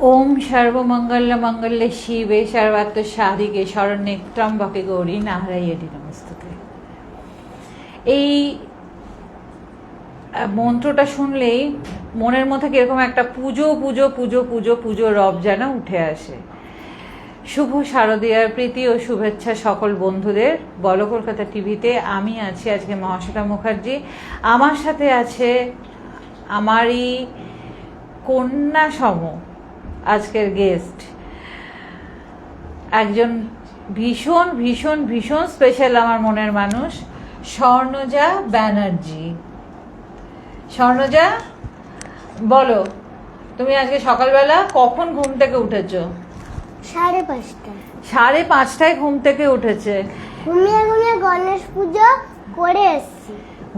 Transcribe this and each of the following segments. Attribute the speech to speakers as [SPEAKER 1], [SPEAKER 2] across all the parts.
[SPEAKER 1] ওম সর্বমঙ্গল মঙ্গলে শিবে সর্বাত্ম সাধিকে শরণ্যে ত্রম্বকে গৌরী নারায়ণী নমস্তুতে। এই মন্ত্রটা শুনলেই মনের মধ্যে কীরকম একটা পুজো পুজো পুজো পুজো পুজো রব যেন উঠে আসে। শুভ শারদীয়ার প্রীতি ও শুভেচ্ছা সকল বন্ধুদের। বল কলকাতা টিভিতে, আমি আছি আজকে মহাশ্বেতা মুখার্জি। আমার সাথে আছে আমারই কন্যা সম আজকের গেস্ট একজন ভীষণ ভীষণ ভীষণ স্পেশাল আমার মনের মানুষ স্বর্ণজা ব্যানার্জি। স্বর্ণজা বলো তুমি আজকে সকালবেলা কখন ঘুম থেকে উঠেছো?
[SPEAKER 2] সাড়ে পাঁচটা
[SPEAKER 1] সাড়ে পাঁচটায় ঘুম থেকে উঠেছে।
[SPEAKER 2] ঘুমিয়ে ঘুমিয়ে গণেশ পুজো করে এসছি।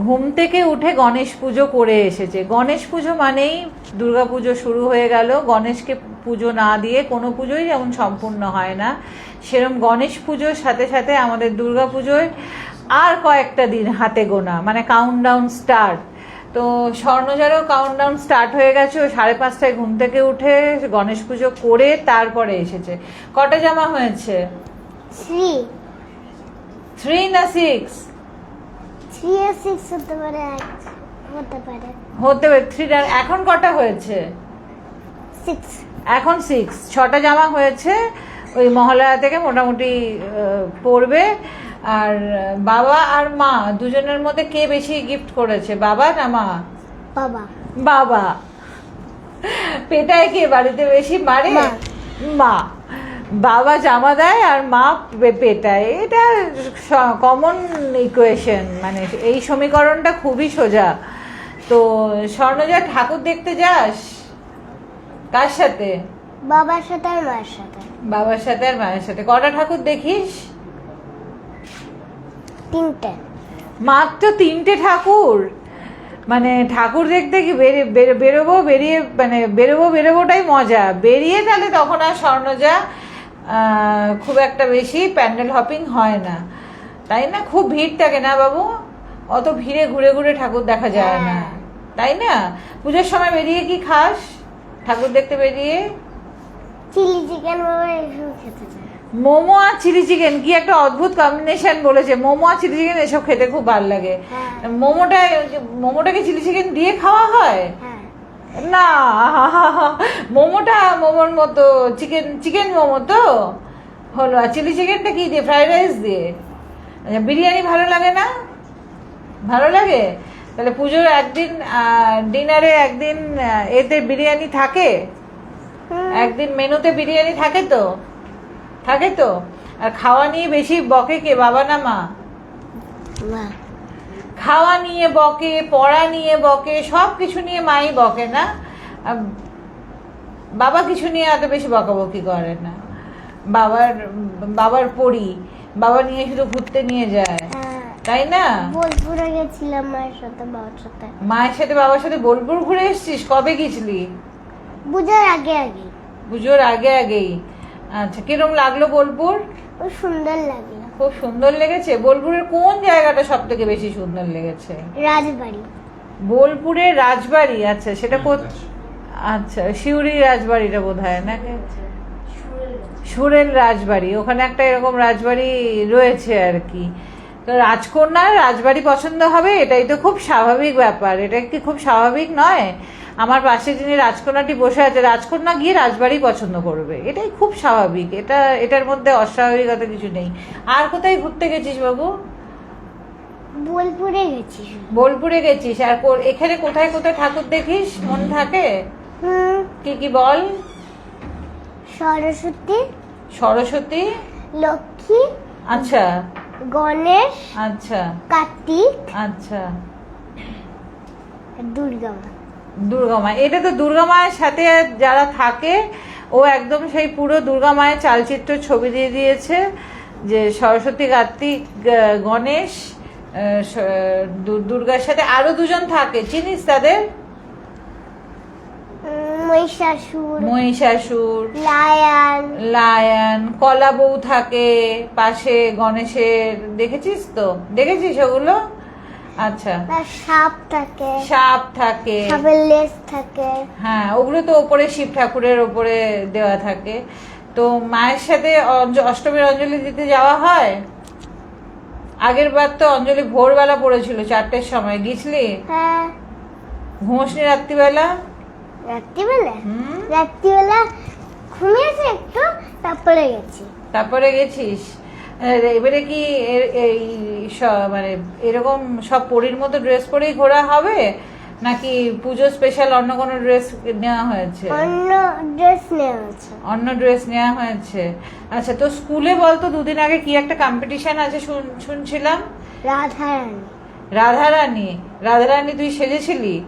[SPEAKER 1] ঘুম থেকে উঠে গণেশ পুজো করে এসেছে। গণেশ পুজো মানেই দুর্গা পুজো শুরু হয়ে গেল। গণেশকে পুজো না দিয়ে কোনো পুজোই যেমন সম্পূর্ণ হয় না। সেরম গণেশ পুজোর সাথে সাথে আমাদের দুর্গা পুজোয় আর কয়েকটা দিন হাতে গোনা মানে কাউন্টডাউন স্টার্ট তো স্বর্ণজারও কাউন্টডাউন স্টার্ট হয়ে গেছে। ও সাড়ে পাঁচটায় ঘুম থেকে উঠে গণেশ পুজো করে তারপরে এসেছে। কটা জামা হয়েছে?
[SPEAKER 2] থ্রি
[SPEAKER 1] থ্রি না সিক্স
[SPEAKER 2] সিক্স হতে পারে হতে পারে।
[SPEAKER 1] হতে পারে থ্রি এখন কটা হয়েছে?
[SPEAKER 2] সিক্স
[SPEAKER 1] এখন সিক্স ছটা জামা হয়েছে ওই মহালয়া থেকে মোটামুটি পড়বে। আর বাবা আর মা দুজনের মধ্যে কে বেশি গিফট করেছে? বাবা না মা?
[SPEAKER 2] বাবা।
[SPEAKER 1] বাবা। পেটায় কে? বাড়িতে বেশি মারে?
[SPEAKER 2] মা।
[SPEAKER 1] বাবা জামা দেয় আর মা পেটায় এটা কমন ইকুয়েশন মানে এই সমীকরণটা খুবই সোজা। তো স্বর্ণজা ঠাকুর দেখতে যাস? কার সাথে?
[SPEAKER 2] বাবার সাথে আর মায়ের সাথে।
[SPEAKER 1] বাবার সাথে আর মায়ের সাথে। কটা ঠাকুর দেখিস?
[SPEAKER 2] তিনটে।
[SPEAKER 1] মাত্র তিনটে ঠাকুর? মানে ঠাকুর দেখতে কি বেরে- বেরোবো বেরিয়ে মানে বেরোবো বেরোবোটাই মজা। বেরিয়ে তাহলে তখন আর স্বর্ণজা খুব একটা বেশি প্যান্ডেল হপিং হয় না। তাই না? খুব ভিড় থাকে না বাবু? অত ভিড়ে ঘুরে ঘুরে ঠাকুর দেখা যায় না।
[SPEAKER 2] হ্যাঁ।
[SPEAKER 1] তাই না? পুজোর সময় বেরিয়ে কি খাস? ঠাকুর দেখতে বেরিয়ে?
[SPEAKER 2] চিলি চিকেন খেতে
[SPEAKER 1] মোমো আর চিলি চিকেন কি একটা অদ্ভুত কম্বিনেশন বলেছে। মোমো আর চিলি চিকেন এসব খেতে খুব ভালো লাগে।
[SPEAKER 2] হ্যাঁ।
[SPEAKER 1] মোমোটা মোমোটাকে চিলি চিকেন দিয়ে খাওয়া হয়?
[SPEAKER 2] হ্যাঁ।
[SPEAKER 1] না মোমোটা মোমোর মতো চিকেন চিকেন মোমো তো? হলো আর চিলি চিকেনটা কি দিয়ে ফ্রাইড রাইস দিয়ে? আচ্ছা বিরিয়ানি ভালো লাগে না? ভালো লাগে? তাহলে পুজোর একদিন ডিনারে একদিন এতে বিরিয়ানি থাকে? একদিন মেনুতে বিরিয়ানি থাকে তো? থাকে তো? আর খাওয়া নিয়ে বেশি বকে কে বাবা না মা। খাওয়া নিয়ে বকে পড়া নিয়ে বকে সব কিছু নিয়ে মাই বকে না। বাবা কিছু নিয়ে এত বেশি বকাবকি করে না। বাবার বাবার পড়ি বাবা নিয়ে শুধু ঘুরতে নিয়ে যায়।
[SPEAKER 2] হ্যাঁ।
[SPEAKER 1] তাই না?
[SPEAKER 2] বোলপুরে গেছিলাম মায়ের সাথে বাবার সাথে।
[SPEAKER 1] মায়ের সাথে বাবার সাথে বোলপুর ঘুরে এসেছিস? কবে গেছিলি?
[SPEAKER 2] বুঝার আগে আগে।
[SPEAKER 1] পুজোর আগে আগেই। আচ্ছা কিরম লাগল বোলপুর?
[SPEAKER 2] ও সুন্দর লাগল।
[SPEAKER 1] খুব সুন্দর লেগেছে। বোলপুরের কোন জায়গাটা সব থেকে বেশি সুন্দর লেগেছে?
[SPEAKER 2] রাজবাড়ি।
[SPEAKER 1] বোলপুরের রাজবাড়ি আচ্ছা সেটা আচ্ছা সিউড়ি রাজবাড়িটা বোধ হয় না সুরেল রাজবাড়ি ওখানে একটা এরকম রাজবাড়ি রয়েছে আর কি। তো রাজকন্যার রাজবাড়ি পছন্দ হবে এটাই তো খুব স্বাভাবিক ব্যাপার। এটা কি খুব স্বাভাবিক নয়? আমার পাশে যিনি রাজকন্যাটি বসে আছে রাজকন্যা গিয়ে রাজবাড়ি পছন্দ করবে। এটাই খুব স্বাভাবিক। এটা এটার মধ্যে অস্বাভাবিকতা কিছু নেই। আর কোথায় ঘুরতে গেছিস বাবু?
[SPEAKER 2] বোলপুরে গেছিস।
[SPEAKER 1] বোলপুরে গেছিস। আর এখানে কোথায় কোথায় ঠাকুর দেখিস? মন থাকে? কি কি বল?
[SPEAKER 2] সরস্বতী।
[SPEAKER 1] সরস্বতী?
[SPEAKER 2] লক্ষ্মী।
[SPEAKER 1] আচ্ছা।
[SPEAKER 2] গণেশ
[SPEAKER 1] আচ্ছা।
[SPEAKER 2] কার্তিক
[SPEAKER 1] আচ্ছা।
[SPEAKER 2] দুর্গা মা।
[SPEAKER 1] দুর্গা মা। এটা তো দুর্গা মায়ের সাথে যারা থাকে ও একদম সেই পুরো দুর্গা মায়ের চালচিত্র ছবি দিয়ে দিয়েছে যে সরস্বতী কার্তিক গণেশ দুর্গার সাথে আরও দুজন থাকে। চিনিস তাদের?
[SPEAKER 2] মহিষাসুর
[SPEAKER 1] মহিষাসুর
[SPEAKER 2] লায়ান।
[SPEAKER 1] লায়ন কলা বউ থাকে পাশে গণেশের দেখেছিস তো? দেখেছিস ওগুলো? আচ্ছা।
[SPEAKER 2] সাপ থাকে।
[SPEAKER 1] সাপ থাকে।
[SPEAKER 2] সাপের লেজ থাকে।
[SPEAKER 1] হ্যাঁ ওগুলো তো ওপরে শিব ঠাকুরের ওপরে দেওয়া থাকে। তো মায়ের সাথে অষ্টমীর অঞ্জলি দিতে যাওয়া হয়? আগের বার তো অঞ্জলি ভোরবেলা পড়েছিল চারটের সময় গিয়েছিলি?
[SPEAKER 2] হ্যাঁ।
[SPEAKER 1] ঘুমোসনি রাত্রিবেলা?
[SPEAKER 2] রাত্রিবেলা? রাত্রিবেলা ঘুমিয়েছি একটু তারপরে গেছি।
[SPEAKER 1] তারপরে গেছিস? এবারে কি এই মানে এরকম সব পরীর মতো ড্রেস পরেই ঘোরা হবে? নাকি পুজো স্পেশাল অন্য কোনো ড্রেস নেওয়া হয়েছে?
[SPEAKER 2] অন্য ড্রেস নেওয়া আছে
[SPEAKER 1] অন্য ড্রেস নেওয়া হয়েছে। আচ্ছা তো স্কুলে বলতো দুদিন আগে কি একটা কম্পিটিশন আছে শুন- শুনছিলাম?
[SPEAKER 2] রাধারানী।
[SPEAKER 1] রাধারানী। রাধারানী তুই সেজেছিলি?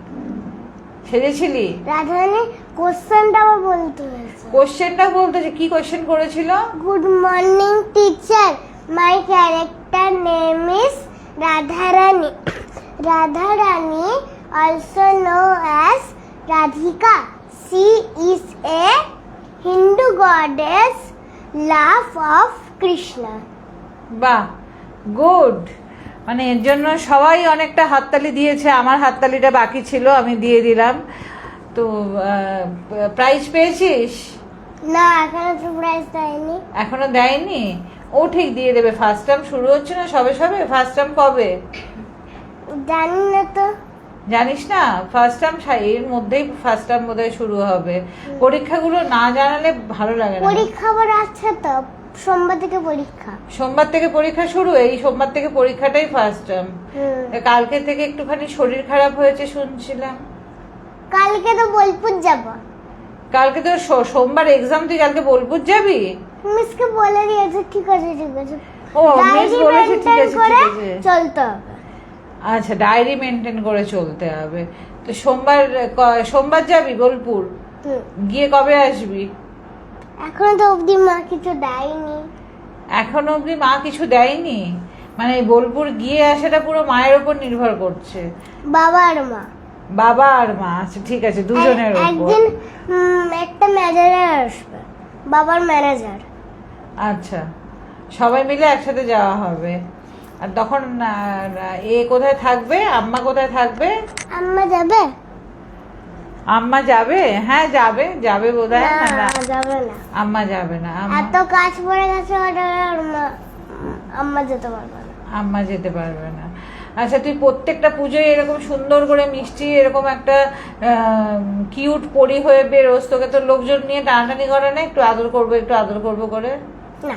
[SPEAKER 1] সেজেছিলি
[SPEAKER 2] রাধারানী কোশ্চেনটা আবার বলতে হয়েছে।
[SPEAKER 1] কোশ্চেনটা বলতে কি কোশ্চেন করেছিল?
[SPEAKER 2] Good morning teacher. My character name is Radharani. Radharani also know as Radhika. She is a Hindu goddess love of Krishna
[SPEAKER 1] বাহ গুড মানে এর জন্য সবাই অনেকটা হাততালি দিয়েছে আমার হাততালিটা বাকি ছিল আমি দিয়ে দিলাম। তো প্রাইজ পেয়েছিস?
[SPEAKER 2] না এখনও তো প্রাইজ দেয়নি।
[SPEAKER 1] এখনও দেয়নি? ও ঠিক দিয়ে দেবে ফার্স্ট টাইম শুরু হচ্ছে না সবে সবে? ফার্স্ট টাইম কবে?
[SPEAKER 2] জানি না তো।
[SPEAKER 1] জানিস না ফার্স্ট টার্ম এর মধ্যেই ফার্স্ট টার্ম বোধহয় শুরু হবে। পরীক্ষাগুলো না জানালে ভালো লাগে না।
[SPEAKER 2] পরীক্ষা আবার আছে তো। সোমবার থেকে পরীক্ষা।
[SPEAKER 1] সোমবার থেকে পরীক্ষা শুরু এই সোমবার থেকে পরীক্ষাটাই ফার্স্ট টার্ম কালকে থেকে একটুখানি শরীর খারাপ হয়েছে শুনছিলাম।
[SPEAKER 2] কালকে তো বোলপুর যাব।
[SPEAKER 1] কালকে তো সোমবার এক্সাম তুই কালকে বোলপুর যাবি?
[SPEAKER 2] মিসকে বলে দিয়েছে ঠিক আছে ঠিক আছে।
[SPEAKER 1] ও মিস বলেছে ঠিক আছে ঠিক আছে।
[SPEAKER 2] চলতে হবে।
[SPEAKER 1] আচ্ছা ডায়েরি মেনটেন করে চলতে হবে। তো সোমবার সোমবার যাবি বোলপুর? গিয়ে কবে আসবি?
[SPEAKER 2] এখনও তো অবধি মা কিছু দেয়নি।
[SPEAKER 1] এখনও অবধি মা কিছু দেয়নি? মানে বোলপুর গিয়ে আসাটা পুরো মায়ের উপর নির্ভর করছে।
[SPEAKER 2] বাবা আর মা।
[SPEAKER 1] বাবা আর মা আচ্ছা ঠিক আছে দুজনের
[SPEAKER 2] একদিন একটা ম্যানেজার আসবে বাবার ম্যানেজার।
[SPEAKER 1] আচ্ছা সবাই মিলে একসাথে যাওয়া হবে। আর তখন এ কোথায় থাকবে? আম্মা কোথায় থাকবে?
[SPEAKER 2] আম্মা যাবে?
[SPEAKER 1] আম্মা যাবে? হ্যাঁ যাবে। যাবে বোধ হয়
[SPEAKER 2] না।
[SPEAKER 1] না
[SPEAKER 2] যাবে না।
[SPEAKER 1] আম্মা যাবে না
[SPEAKER 2] এত কাজ পড়ে গেছে আম্মা যেতে পারবে না।
[SPEAKER 1] আম্মা যেতে পারবে না। আচ্ছা তুই প্রত্যেকটা পুজোয় এরকম সুন্দর করে মিষ্টি এরকম একটা কিউট পরি হয়ে বেরোস তোকে তো লোকজন নিয়ে টানাটানি করে না? একটু আদর করব একটু আদর করব করে?
[SPEAKER 2] না।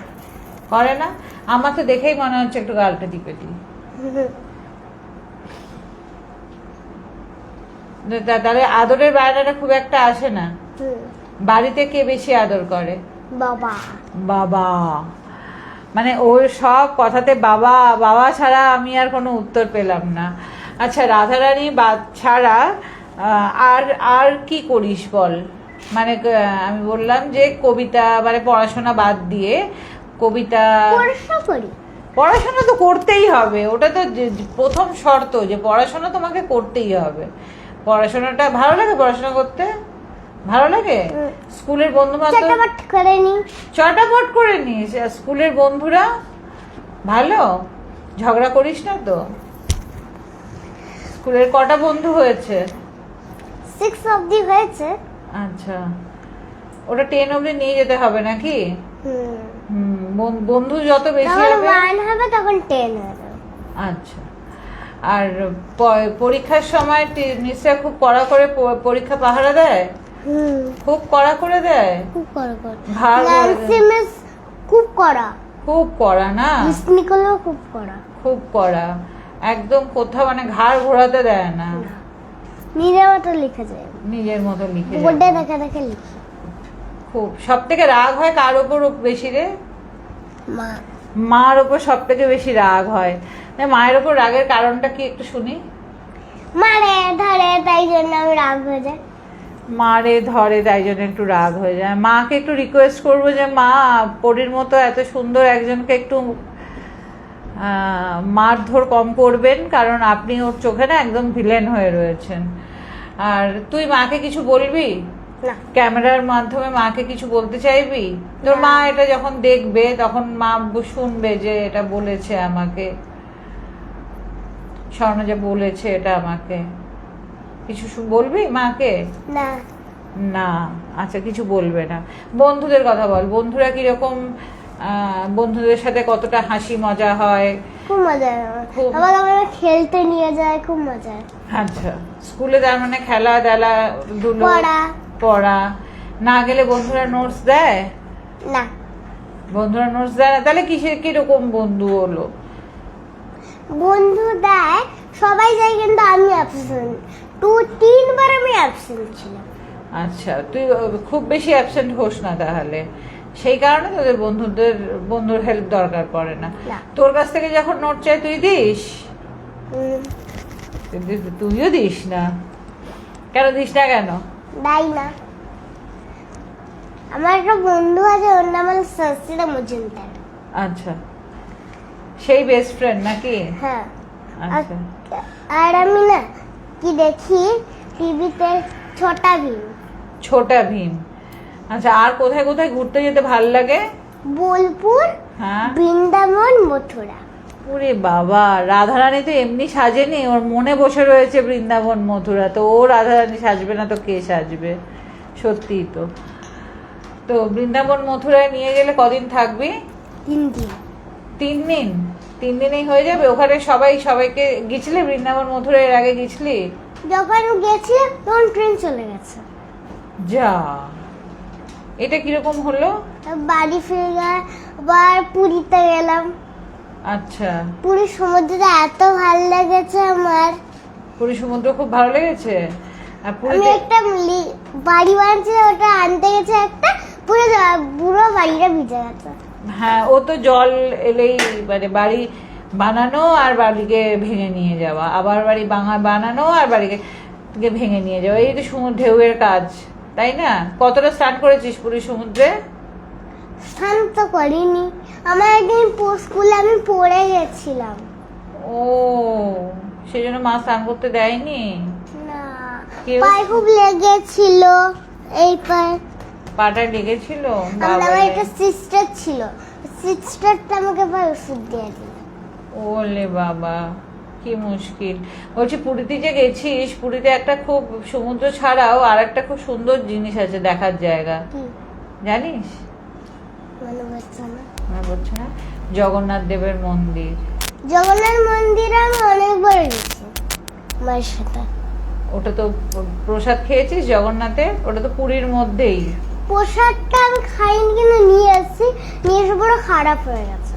[SPEAKER 1] করে না? আমার তো দেখেই মনে হচ্ছে একটু গালটা টিপে দিই। তাহলে আদরের বায়নাটা খুব একটা আসে না। বাড়িতে কে বেশি আদর করে?
[SPEAKER 2] বাবা।
[SPEAKER 1] বাবা। মানে ওর সব কথাতে বাবা বাবা ছাড়া আমি আর কোনো উত্তর পেলাম না। আচ্ছা রাধারানী বাদ ছাড়া আর আর কি করিস বল? মানে আমি বললাম যে কবিতা মানে পড়াশোনা বাদ দিয়ে কবিতা
[SPEAKER 2] পড়াশোনা
[SPEAKER 1] তো করতেই হবে। ওটা তো প্রথম শর্ত যে পড়াশোনা তোমাকে করতেই হবে। পড়াশোনাটা ভালো লাগে? পড়াশোনা করতে? ভালো লাগে। স্কুলের বন্ধু
[SPEAKER 2] চটাপট করে নি।
[SPEAKER 1] চটাপট করে নিস স্কুলের বন্ধুরা? ভালো? ঝগড়া করিস না তো? স্কুলের কটা বন্ধু হয়েছে?
[SPEAKER 2] সিক্স অবধি হয়েছে।
[SPEAKER 1] আচ্ছা। ওটা টেন অবধি নিয়ে যেতে হবে নাকি?
[SPEAKER 2] হুম।
[SPEAKER 1] বন্ধু যত বেশি হবে
[SPEAKER 2] ওয়ান হবে তখন টেন হবে।
[SPEAKER 1] আচ্ছা। আর পরীক্ষার সময় নিশ্চয় খুব কড়া করে পরীক্ষা পাহারা দেয়? খুব কড়া করে দেয়?
[SPEAKER 2] খুব কড়া করে। ন্যান্সি মিস খুব কড়া।
[SPEAKER 1] খুব কড়া না?
[SPEAKER 2] খুব কড়া।
[SPEAKER 1] খুব কড়া। একদম কোথাও মানে ঘাড় ঘোরাতে দেয় না।
[SPEAKER 2] নিজের মতো লিখে যায়।
[SPEAKER 1] নিজের মতো লিখে।
[SPEAKER 2] বোর্ডে দেখে দেখে লিখি।
[SPEAKER 1] খুব। সব থেকে রাগ হয় কার ওপর বেশি রে?
[SPEAKER 2] মা।
[SPEAKER 1] মার ওপর সব থেকে বেশি রাগ হয়। মায়ের ওপর রাগের কারণটা কি একটু শুনি?
[SPEAKER 2] মারে ধরে তাই জন্য আমি রাগ হয়ে যায়
[SPEAKER 1] মারে ধরে তাই জন্য একটু রাগ হয়ে যায়। মাকে একটু রিকোয়েস্ট করব যে মা পরীর মতো এত সুন্দর একজনকে একটু মারধর কম করবেন কারণ আপনি ওর চোখে না একদম ভিলেন হয়ে রয়েছেন। আর তুই মাকে কিছু বলবি?
[SPEAKER 2] না।
[SPEAKER 1] ক্যামেরার মাধ্যমে মাকে কিছু বলতে চাইবি? তোর মা এটা যখন দেখবে তখন মা শুনবে যে এটা বলেছে আমাকে। স্বর্ণজা বলেছে এটা আমাকে। কিছু বলবি মাকে?
[SPEAKER 2] না।
[SPEAKER 1] না আচ্ছা কিছু বলবে না। বন্ধুদের কথা বল। বন্ধুরা কীরকম বন্ধুদের সাথে কতটা হাসি মজা হয়?
[SPEAKER 2] খুব মজা। আবার আমরা খেলতে নিয়ে যায় খুব মজা
[SPEAKER 1] আচ্ছা স্কুলে তার মানে খেলা দেলা ধুলো
[SPEAKER 2] পড়া।
[SPEAKER 1] পড়া। না গেলে বন্ধুরা নোটস দেয়?
[SPEAKER 2] না।
[SPEAKER 1] বন্ধুরা নোটস দেয় না? তাহলে কিসের কীরকম বন্ধু হলো
[SPEAKER 2] বন্ধু দেয় সবাই যায় কিন্তু আমি অ্যাবসেন্ট টু তিনবার আমি অ্যাবসেন্ট ছিলাম।
[SPEAKER 1] আচ্ছা তুই খুব বেশি অ্যাবসেন্ট হোস না তাহলে। সেই কারণে তোদের বন্ধুদের বন্ধুর হেল্প দরকার পড়ে না। তোর কাছ থেকে যখন নোট চাই তুই দিস? তুইও দিস না? কেন দিস না কেন?
[SPEAKER 2] দেয় না। আমার একটা বন্ধু আছে ওর নাম হলো সস্তিরা মজুমদার।
[SPEAKER 1] আচ্ছা। সেই বেস্ট ফ্রেন্ড নাকি?
[SPEAKER 2] হ্যাঁ।
[SPEAKER 1] আচ্ছা।
[SPEAKER 2] আর- আমি না কি দেখি? টিভিতে ছোটা ভীম।
[SPEAKER 1] ছোটা ভীম। আচ্ছা আর কোথায় কোথায় ঘুরতে যেতে ভালো লাগে?
[SPEAKER 2] বোলপুর
[SPEAKER 1] হ্যাঁ।
[SPEAKER 2] বৃন্দাবন মথুরা।
[SPEAKER 1] ওরে বাবা রাধারানী তো এমনি সাজেনি। ওর মনে বসে রয়েছে বৃন্দাবন মথুরা। তো ও রাধারানী সাজবে না তো কে সাজবে? সত্যিই তো। তো বৃন্দাবন মথুরায় নিয়ে গেলে কদিন থাকবি?
[SPEAKER 2] তিন দিন।
[SPEAKER 1] তিন দিন তিন দিনেই হয়ে যাবে। ওখানে সবাই সবাইকে গেছিলি? বৃন্দাবন মথুরা এর আগে গেছিলি?
[SPEAKER 2] যখন গেছি তখন ট্রেন চলে গেছে।
[SPEAKER 1] যা। এটা কীরকম হলো?
[SPEAKER 2] বাড়ি ফিরে গিয়ে আবার পুরীতে গেলাম।
[SPEAKER 1] আচ্ছা।
[SPEAKER 2] পুরীর সমুদ্রটা এত ভালো লেগেছে আমার।
[SPEAKER 1] পুরী সমুদ্র খুব ভালো লেগেছে? আর
[SPEAKER 2] আমি একটা বাড়ি বানিয়েছি ওটা আনতে গেছে একটা পুরো পুরো বাড়িটা ভিজে গেছে।
[SPEAKER 1] হ্যাঁ ও তো জল এলেই মানে বাড়ি বানানো আর বাড়িকে ভেঙে নিয়ে যাওয়া। আবার বাড়ি বাঙা বানানো আর বাড়িকে ভেঙে নিয়ে যাওয়া। এই তো সমুদ্র ঢেউয়ের কাজ তাই না? কতটা স্নান করেছিস পুরী সমুদ্রে?
[SPEAKER 2] স্নান তো করিনি। আমার একদিন স্কুলে আমি পড়ে গেছিলাম।
[SPEAKER 1] ও সেই জন্য মা স্নান করতে দেয়নি?
[SPEAKER 2] না পায়ে খুব লেগেছিল। এই পায়ে
[SPEAKER 1] পাটা লেগেছিল
[SPEAKER 2] আমার একটা সিস্টার ছিল। সিস্টারটা আমাকে ভাই ওষুধ দিয়ে দিল।
[SPEAKER 1] ওলে বাবা কি মুশকিল। বলছি পুরীতে যে গেছিস পুরীতে একটা খুব সমুদ্র ছাড়াও আর একটা খুব সুন্দর জিনিস আছে দেখার জায়গা। জানিস?
[SPEAKER 2] মনে পড়ছে না।
[SPEAKER 1] জগন্নাথ দেবের মন্দির।
[SPEAKER 2] জগন্নাথ মন্দিরে আমি অনেকবার গেছি মায়ের সাথে।
[SPEAKER 1] ওটা তো প্রসাদ খেয়েছিস জগন্নাথের? ওটা তো পুরীর মধ্যেই।
[SPEAKER 2] প্রসাদটা আমি খাইনি কিন্তু নিয়ে এসেছি নিয়ে এসে পুরো খারাপ হয়ে গেছে।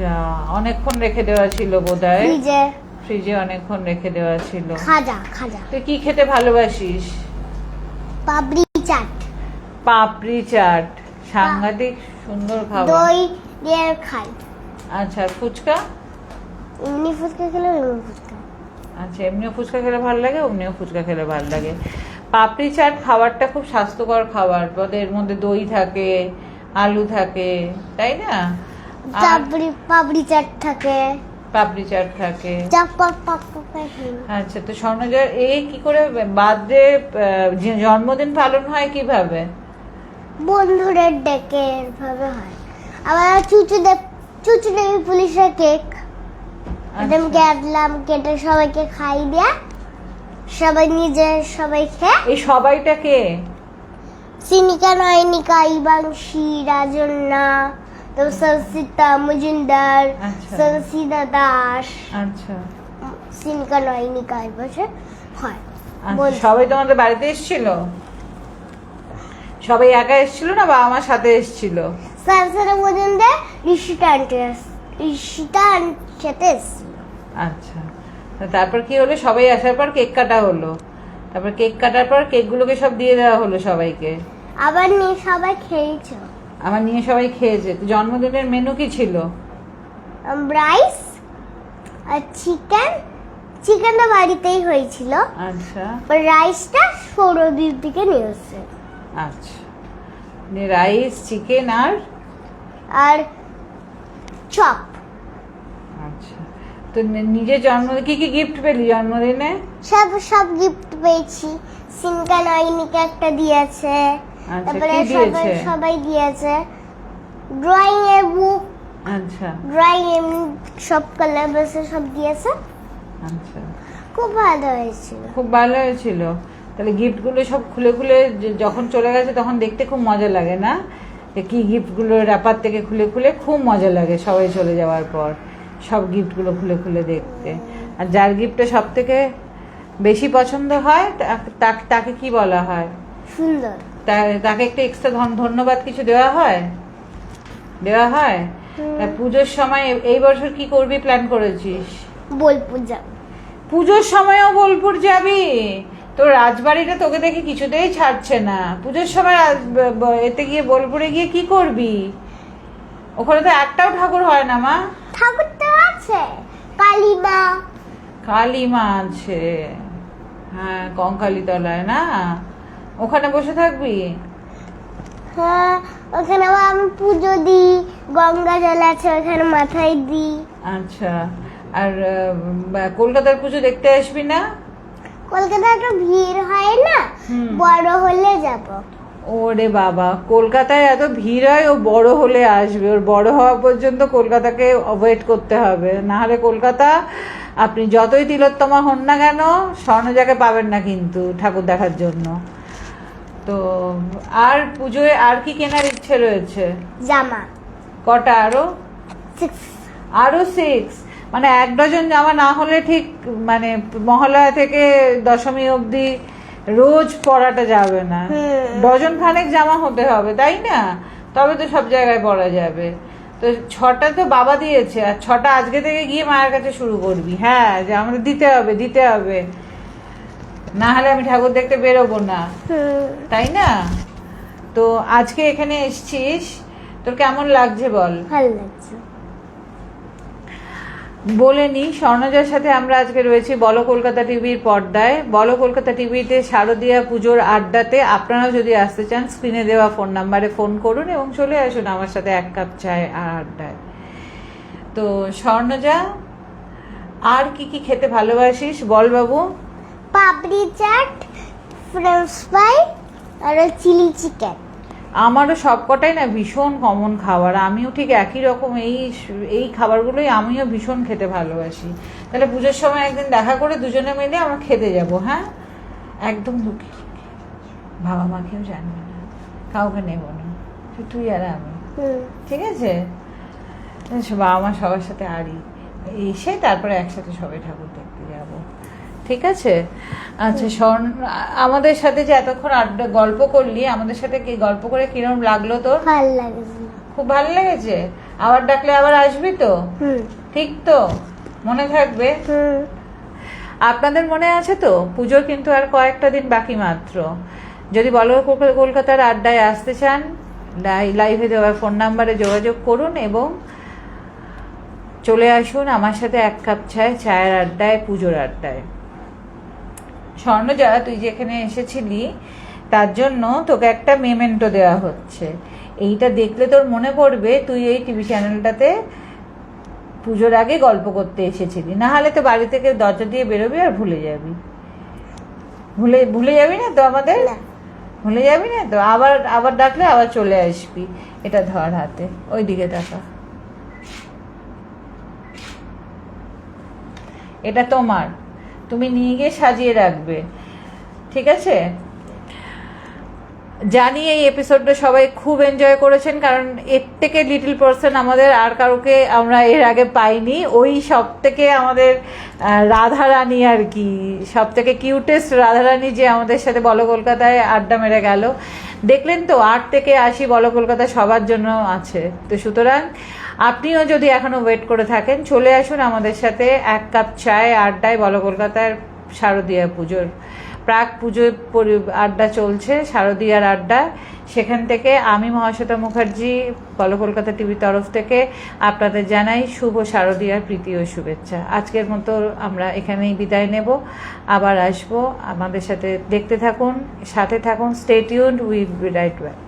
[SPEAKER 1] যা অনেকক্ষণ রেখে দেওয়া ছিল বোধ হয়
[SPEAKER 2] ফ্রিজে।
[SPEAKER 1] ফ্রিজে অনেকক্ষণ রেখে দেওয়া ছিল।
[SPEAKER 2] খাজা খাজা।
[SPEAKER 1] তুই কি খেতে ভালোবাসিস?
[SPEAKER 2] পাপড়ি চাট।
[SPEAKER 1] পাপড়ি চাট। সাংঘাতিক সুন্দর খাবার।
[SPEAKER 2] দই দিয়ে খাই।
[SPEAKER 1] আচ্ছা ফুচকা?
[SPEAKER 2] এমনি ফুচকা খেলে এমনি ফুচকা।
[SPEAKER 1] আচ্ছা এমনিও ফুচকা খেলে ভালো লাগে অমনিও ফুচকা খেলে ভালো লাগে। পাপড়ি চাট খাবারটা খুব স্বাস্থ্যকর খাবার। ওদের এর মধ্যে দই থাকে আলু থাকে তাই না?
[SPEAKER 2] পাপড়ি পাপড়ি চাট থাকে।
[SPEAKER 1] পাপড়ি চাট থাকে। আচ্ছা তো স্বর্ণজয় এই কি করে বার্থডে জন্মদিন পালন হয় কীভাবে?
[SPEAKER 2] বন্ধুদের ডেকে এভাবে হয়। আবার চুচু দেব চুচু দেবী পুলিশের কেক। একদম
[SPEAKER 1] আচ্ছা।
[SPEAKER 2] কাটলাম কেটে সবাইকে খাই দিয়া। সবাই নিজে সবাই খেয়ে
[SPEAKER 1] এই সবাইটা কে?
[SPEAKER 2] সিনিকা নয়নিকা ইবাংশী রাজন্না তো সরসিতা মজুমদার
[SPEAKER 1] আচ্ছা।
[SPEAKER 2] সরসিদা দাস।
[SPEAKER 1] আচ্ছা।
[SPEAKER 2] সিনিকা নয়নিকা এই বছর হয়।
[SPEAKER 1] আচ্ছা, সবাই তোমাদের বাড়িতে এসেছিল? সবাই একা এসেছিল না বাবা আমার সাথে এসেছিল?
[SPEAKER 2] সরসিদা মজুমদার ঋষিতা আন্টি ঋষিতা সাথে এসেছিল।
[SPEAKER 1] আচ্ছা। তারপর কি হলো? সবাই আসার পর কেক কাটা হলো। তারপর কেক কাটার পর কেকগুলোকে সব দিয়ে দেওয়া হলো সবাইকে।
[SPEAKER 2] আবার নিয়ে সবাই খেয়েছ?
[SPEAKER 1] আমার নিয়ে সবাই খেয়েছে। তো জন্মদিনের মেনু কি ছিল?
[SPEAKER 2] রাইস আর চিকেন চিকেনটা বাড়িতেই হয়েছিল।
[SPEAKER 1] আচ্ছা।
[SPEAKER 2] রাইসটা সৌরদীপ থেকে নিয়ে এসছে।
[SPEAKER 1] আচ্ছা। রাইস চিকেন আর?
[SPEAKER 2] আর চপ।
[SPEAKER 1] তো নিজের জন্মদিন কি কি গিফট পেলি জন্মদিনে?
[SPEAKER 2] সব সব গিফট পেয়েছি। সিনকা নয়নিকে একটা দিয়েছে।
[SPEAKER 1] আচ্ছা
[SPEAKER 2] তারপরে সবাই সবাই দিয়েছে। ড্রয়িং এর বুক
[SPEAKER 1] আচ্ছা।
[SPEAKER 2] ড্রয়িং এমনি সব কালার বেসে সব দিয়েছে।
[SPEAKER 1] আচ্ছা।
[SPEAKER 2] খুব ভালো হয়েছিল।
[SPEAKER 1] খুব ভালো হয়েছিল। তাহলে গিফটগুলো সব খুলে খুলে যখন চলে গেছে তখন দেখতে খুব মজা লাগে না? যে কি গিফটগুলো র্যাপার থেকে খুলে খুলে খুব মজা লাগে সবাই চলে যাওয়ার পর। সব গিফটগুলো খুলে খুলে দেখতে। আর যার গিফটটা সব থেকে বেশি পছন্দ হয় তা- তা- তাকে কি বলা হয়?
[SPEAKER 2] সুন্দর।
[SPEAKER 1] তাকে একটা এক্সট্রা ধন ধন্যবাদ কিছু দেওয়া হয়? দেওয়া হয়? তা পুজোর সময় এই বছর কি করবি প্ল্যান করেছিস?
[SPEAKER 2] বোলপুর যাব।
[SPEAKER 1] পুজোর সময়ও বোলপুর যাবি? তোর রাজবাড়িটা তোকে দেখে কিছুতেই ছাড়ছে না। পুজোর সময় এতে গিয়ে বোলপুরে গিয়ে কি করবি? ওখানে তো একটাও ঠাকুর হয় না মা।
[SPEAKER 2] ঠাকুর তো আছে? কালিমা।
[SPEAKER 1] কালী মা আছে। হ্যাঁ কঙ্কালী তলায় না? ওখানে বসে থাকবি?
[SPEAKER 2] হ্যাঁ ওখানে আবার আমি পুজো দিই গঙ্গা জল আছে ওখানে মাথায় দিই।
[SPEAKER 1] আচ্ছা আর কলকাতার পুজো দেখতে আসবি না?
[SPEAKER 2] কলকাতায় একটা ভিড় হয় না বড় হলে যাব।
[SPEAKER 1] ওরে বাবা কলকাতায় এত ভিড় হয় ও বড় হলে আসবে। ওর বড় হওয়া পর্যন্ত কলকাতাকে ওয়েট করতে হবে। না হলে কলকাতা আপনি যতই তিলোত্তমা হন না কেন স্বর্ণজাকে পাবেন না কিন্তু ঠাকুর দেখার জন্য। তো আর পুজোয় আর কি কেনার ইচ্ছে রয়েছে?
[SPEAKER 2] জামা।
[SPEAKER 1] কটা
[SPEAKER 2] আরও?
[SPEAKER 1] আরও সিক্স মানে এক ডজন জামা না হলে ঠিক মানে মহালয়া থেকে দশমী অবধি রোজ পরাটা যাবে না। ডজন খানেক জামা হতে হবে তাই না? তবে তো সব জায়গায় পরা যাবে। তো ছটা তো বাবা দিয়েছে আর ছটা আজকে থেকে গিয়ে মায়ের কাছে শুরু করবি। হ্যাঁ যে আমাদের দিতে হবে দিতে হবে। না হলে আমি ঠাকুর দেখতে বেরোবো না। তাই না? তো আজকে এখানে এসছিস। তোর কেমন লাগছে বল?
[SPEAKER 2] ভালো লাগছে।
[SPEAKER 1] বলে নি। স্বর্ণজার সাথে আমরা আজকে রয়েছি বলো কলকাতা টিভির পর্দায়। বলো কলকাতা টিভিতে শারদীয়া পুজোর আড্ডাতে আপনারাও যদি আসতে চান স্ক্রিনে দেওয়া ফোন নাম্বারে ফোন করুন এবং চলে আসুন আমার সাথে এক কাপ চায় আর আড্ডায়। তো স্বর্ণজা, আর কি কি খেতে ভালোবাসিস? বল বাবু।
[SPEAKER 2] পাপড়ি চাট ফ্রেঞ্চ ফ্রাই আর চিলি চিকেন
[SPEAKER 1] আমারও সবকটাই না ভীষণ কমন খাবার। আমিও ঠিক একই রকম এই এই খাবারগুলোই আমিও ভীষণ খেতে ভালোবাসি। তাহলে পুজোর সময় একদিন দেখা করে দুজনে মিলে আমরা খেতে যাব হ্যাঁ? একদম দুঃখী। বাবা মা কেউ জানবে না কাউকে নেব না তুই আর আমি। ঠিক আছে? বাবা মা সবার সাথে আড়ি। এসে তারপরে একসাথে সবাই ঠাকুর ঠিক আছে? আচ্ছা স্বর্ণ আমাদের সাথে যে এতক্ষণ আড্ডা গল্প করলি আমাদের সাথে কি গল্প করে কিরম লাগল তোর?
[SPEAKER 2] ভালো লাগছে।
[SPEAKER 1] খুব ভালো লেগেছে? আবার ডাকলে আবার আসবি তো?
[SPEAKER 2] হুম।
[SPEAKER 1] ঠিক তো? মনে থাকবে? আপনাদের মনে আছে তো? পুজোর কিন্তু আর কয়েকটা দিন বাকি মাত্র। যদি বলো কলকাতার আড্ডায় আসতে চান লাই- লাইভে দেওয়া ফোন নাম্বারে যোগাযোগ করুন এবং চলে আসুন আমার সাথে এক কাপ চায় চায়ের আড্ডায় পুজোর আড্ডায়। স্বর্ণজা তুই যেখানে এসেছিলি তার জন্য তোকে একটা মেমেন্টো দেওয়া হচ্ছে। এইটা দেখলে তোর মনে পড়বে তুই এই টিভি চ্যানেলটাতে পুজোর আগে গল্প করতে এসেছিলি। না হলে তো বাড়ি থেকে দরজা দিয়ে বেরোবি আর ভুলে যাবি। ভুলে ভুলে যাবি না তো আমাদের? ভুলে যাবি না তো? আবার আবার ডাকলে আবার চলে আসবি। এটা ধর হাতে। ওই দিকে টাকা। এটা তোমার। তুমি নিয়ে গিয়ে সাজিয়ে রাখবে। ঠিক আছে? জানি এই এপিসোডটা সবাই খুব এনজয় করেছেন, কারণ এর থেকে লিটল পার্সন আমাদের আর কারোকে আমরা এর আগে পাইনি। ওই সব থেকে আমাদের রাধারানী আর কি সব থেকে কিউটেস্ট রাধারানী যে আমাদের সাথে বলো কলকাতায় আড্ডা মেরে গেল। দেখলেন তো, আট থেকে আশি বলো কলকাতা সবার জন্য আছে। তো সুতরাং আপনিও যদি এখনও ওয়েট করে থাকেন, চলে আসুন আমাদের সাথে এক কাপ চায় আড্ডায়, বলো কলকাতার শারদীয়া পুজোর প্রাক পুজোর আড্ডা চলছে, শারদীয়ার আড্ডা। সেখান থেকে আমি মহাশ্বেতা মুখার্জি, বলো কলকাতা টিভির তরফ থেকে আপনাদের জানাই শুভ শারদীয়ার প্রীতি ও শুভেচ্ছা। আজকের মতো আমরা এখানেই বিদায় নেব। আবার আসব। আমাদের সাথে দেখতে থাকুন, সাথে থাকুন স্টেটিউন্ড উইথ রাইট ব্যাক